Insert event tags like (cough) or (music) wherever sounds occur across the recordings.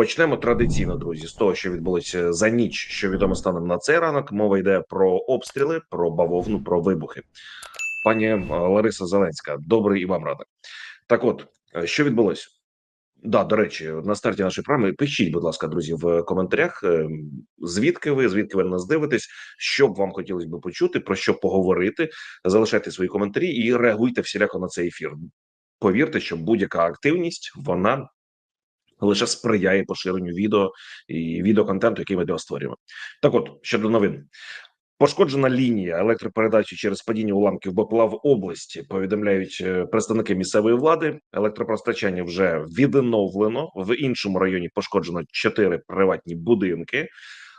Почнемо традиційно, друзі, з того, що відбулося за ніч, що відомо станом на цей ранок. Мова йде про обстріли, про бавовну, про вибухи. Пані е, Лариса Зеленська, добрий і вам ранок. Так, от е, що відбулося? Да, до речі, на старті нашої програми пишіть, будь ласка, друзі, в коментарях. е, Звідки ви, звідки ви нас дивитесь, що б вам хотілося б почути, про що поговорити. Залишайте свої коментарі і реагуйте всіляко на цей ефір. Повірте, що будь-яка активність вона лише сприяє поширенню відео і відеоконтенту, який ми для вас створюємо. Так, от щодо новин. Пошкоджена лінія електропередачі через падіння уламків БПЛА в області. Повідомляють е, представники місцевої влади. Електропостачання вже відновлено в іншому районі. Пошкоджено чотири приватні будинки,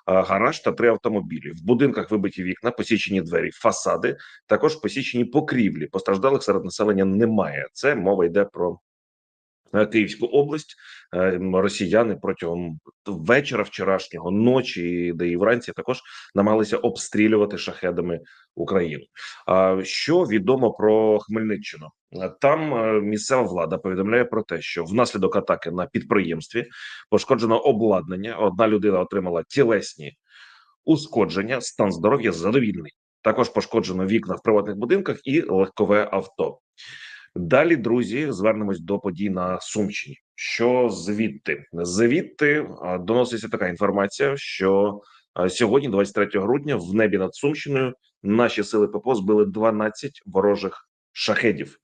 гараж та три автомобілі. В будинках вибиті вікна, посічені двері, фасади. Також посічені покрівлі. Постраждалих серед населення немає. Це мова йде про е, Київську область. Е, Росіяни протягом вечора вчорашнього ночі, де і вранці також намагалися обстрілювати шахедами Україну. А що відомо про Хмельниччину? Е, Там е, місцева влада повідомляє про те, що внаслідок атаки на підприємстві пошкоджено обладнання. Одна людина отримала тілесні ушкодження, стан здоров'я задовільний. Також пошкоджено вікна в приватних будинках і легкове авто. Далі, друзі, звернемось до подій на Сумщині. Що звідти? Звідти доноситься така інформація, що сьогодні, 23 грудня, в небі над Сумщиною, наші сили ППО збили 12 ворожих шахедів.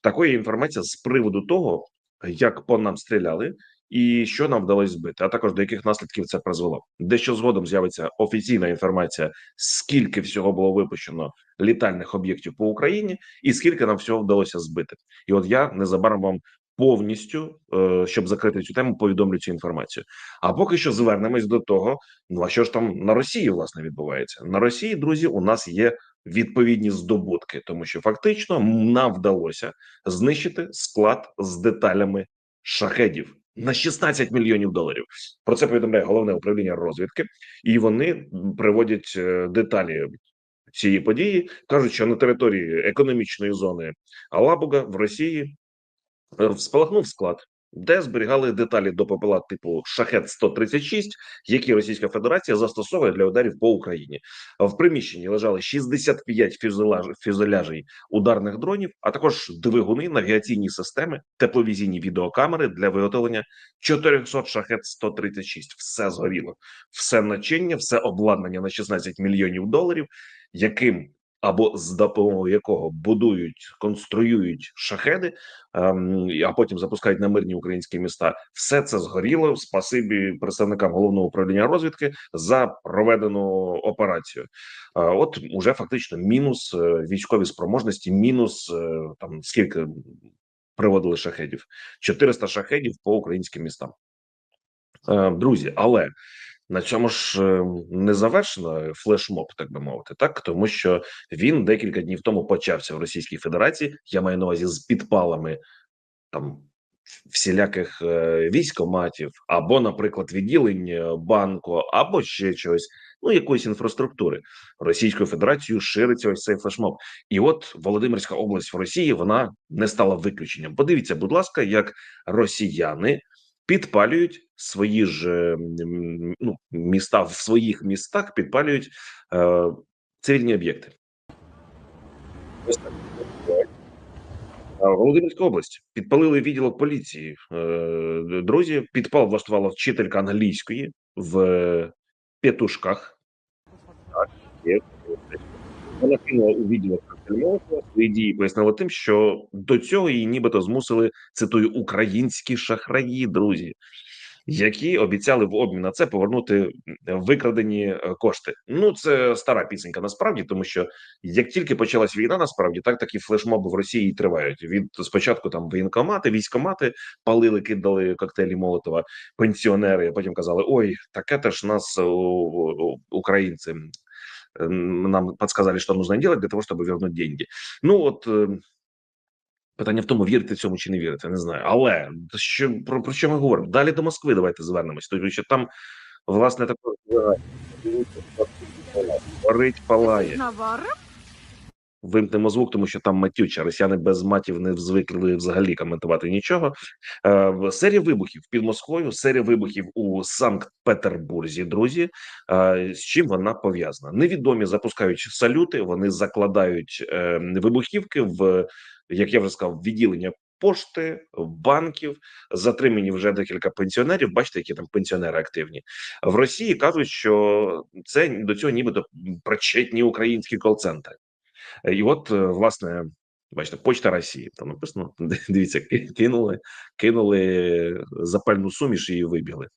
Такої інформація з приводу того, як по нам стріляли, і що нам вдалося збити, а також до яких наслідків це призвело. Дещо згодом з'явиться офіційна інформація, скільки всього було випущено літальних об'єктів по Україні, і скільки нам всього вдалося збити. І от я незабаром вам повністю, е, щоб закрити цю тему, повідомлю цю інформацію. А поки що звернемось до того, ну а що ж там на Росії власне відбувається? На Росії, друзі, у нас є відповідні здобутки, тому що фактично нам вдалося знищити склад з деталями шахедів. На 16 мільйонів доларів про це повідомляє головне управління розвідки, і вони приводять е, деталі цієї події. кажуть, що на території економічної зони Алабуга в Росії е, спалахнув склад, де зберігали деталі до ППЛА типу Шахет 136 які Російська Федерація застосовує для ударів по Україні. В приміщенні лежали 65 фюзеляж, фюзеляжей ударних дронів, а також двигуни, навігаційні системи, тепловізійні відеокамери для виготовлення 400 шахет 136 Все згоріло, все начиння, все обладнання на 16 мільйонів доларів, яким або з допомогою якого будують, конструюють шахеди, ем, а потім запускають на мирні українські міста. Все це згоріло. Спасибі представникам головного управління розвідки за проведену операцію. Е, От уже фактично мінус е, військові спроможності, мінус е, там скільки приводили шахедів? 400 шахедів по українським містам. Друзі, але на цьому ж е, не завершено флешмоб, так би мовити, так тому що він декілька днів тому почався в Російській Федерації. Я маю на увазі з підпалами там всіляких е, військоматів, або, наприклад, відділень е, банку, або ще чогось, ну якоїсь інфраструктури Російською Федерацією шириться ось цей флешмоб. І от Володимирська область в Росії вона не стала виключенням. Подивіться, будь ласка, як росіяни підпалюють свої ж е, ну, міста в своїх містах, підпалюють е, цивільні об'єкти. А, Володимирська область підпалили відділок поліції. Е, Друзі, підпал влаштувала вчителька англійської в Петушках. Так. Вона кинула у відділок Свої дії пояснила тим, що до цього її нібито змусили цитую українські шахраї, друзі, які обіцяли в обмін на це повернути викрадені е, кошти. Ну це стара пісенька насправді, тому що як тільки почалась війна, насправді так такі флешмоби в Росії тривають. Від спочатку там воєнкомати, військомати палили, кидали коктейлі Молотова, пенсіонери. а Потім казали: ой, таке теж нас українці нам подсказали, что нужно делать для того, чтобы вернуть деньги. Ну от е, питання в тому, вірити цьому чи не вірити, не знаю. Але що про, про що ми говоримо? Далі до Москви давайте звернемось, Тобто, що там власне також горить, палає. Вимкнемо звук, тому що там матюча. Росіяни без матів не звикли взагалі коментувати нічого. Е, серія вибухів під Москвою, серія вибухів у Санкт-Петербурзі. Друзі, Е, з чим вона пов'язана? Невідомі запускають салюти. Вони закладають е, вибухівки в як я вже сказав, відділення пошти, банків. Затримані вже декілька пенсіонерів. Бачите, які там пенсіонери активні в Росії. кажуть, що це до цього, нібито причетні українські кол-центри. І от е, власне. Бачите, почта Росії там написано. (laughs) Дивіться, кинули, кинули запальну суміш і вибігли.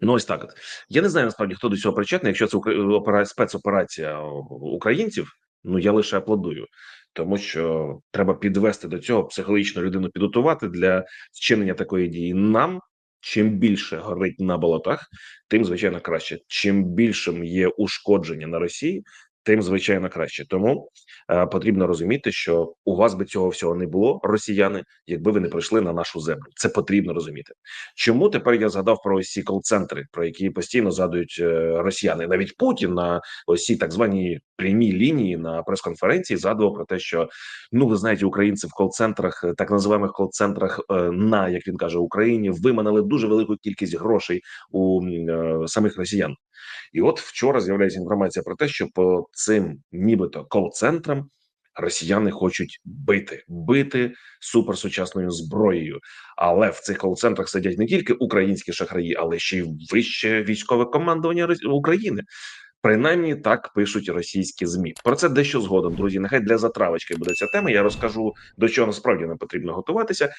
Ну, ось так. От я не знаю насправді, хто до цього причетний. Якщо це опера- спецоперація українців, ну я лише аплодую, тому що треба підвести до цього психологічно людину підготувати для вчинення такої дії. Нам чим більше горить на болотах, тим звичайно краще. Чим більшим є ушкодження на Росії, тим звичайно краще. Тому е, потрібно розуміти, що у вас би цього всього не було, росіяни, якби ви не прийшли на нашу землю. Це потрібно розуміти. Чому тепер я згадав про ось ці кол-центри, про які постійно згадують е, росіяни? Навіть Путін на ось ці так звані прямі лінії на прес-конференції згадував про те, що ну ви знаєте, українці в кол-центрах, е, так називаємо кол-центрах е, на як він каже Україні, виманили дуже велику кількість грошей у е, самих росіян. І от вчора з'являється інформація про те, що по цим нібито кол-центрам росіяни хочуть бити, бити суперсучасною зброєю. Але в цих кол-центрах сидять не тільки українські шахраї, але ще й вище військове командування України. Принаймні так пишуть російські змі. Про це дещо згодом, друзі. Нехай для затравочки буде ця тема. Я розкажу до чого насправді нам потрібно готуватися.